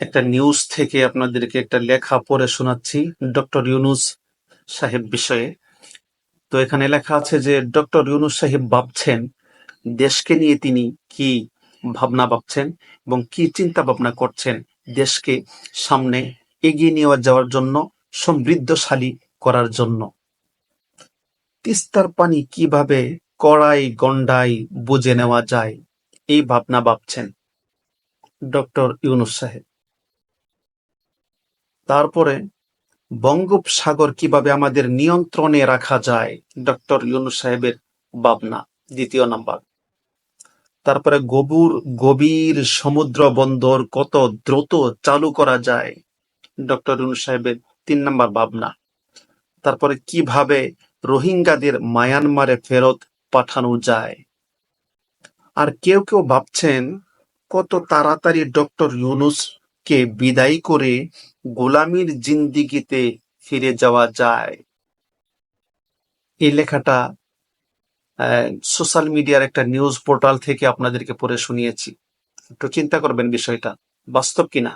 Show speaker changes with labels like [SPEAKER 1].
[SPEAKER 1] একটা নিউজ থেকে আপনাদেরকে একটা লেখা পড়ে শোনাচ্ছি ডক্টর ইউনুস সাহেব বিষয়ে। তো এখানে লেখা আছে যে ডক্টর ইউনুস সাহেব ভাবছেন দেশকে নিয়ে তিনি কি ভাবনা ভাবছেন এবং কি চিন্তা ভাবনা করছেন দেশকে সামনে এগিয়ে নিয়ে যাওয়ার জন্য, সমৃদ্ধশালী করার জন্য। তিস্তার পানি কীভাবে কড়াই গন্ডাই বুঝে নেওয়া যায়, এই ভাবনা ভাবছেন ডক্টর ইউনুস সাহেব। তারপরে বঙ্গোপসাগর কীভাবে আমাদের নিয়ন্ত্রণে রাখা যায়, ডক্টর ইউনুস সাহেবের ভাবনা, দ্বিতীয় নাম্বার। তারপরে গভীর গভীর সমুদ্র বন্দর কত দ্রুত চালু করা যায়, ডক্টর ইউনুস সাহেবের তিন নাম্বার ভাবনা। তারপরে কীভাবে রোহিঙ্গাদের মায়ানমারে ফেরত পাঠানো যায়। আর কেউ কেউ ভাবছেন, কত তাড়াতাড়ি ডক্টর ইউনুসকে বিদায় করে গোলামির জিন্দিগিতে ফিরে যাওয়া যায়। এই লেখাটা সোশ্যাল মিডিয়ার একটা নিউজ পোর্টাল থেকে আপনাদেরকে পড়ে শুনিয়েছি। একটু চিন্তা করবেন বিষয়টা, বাস্তব কিনা?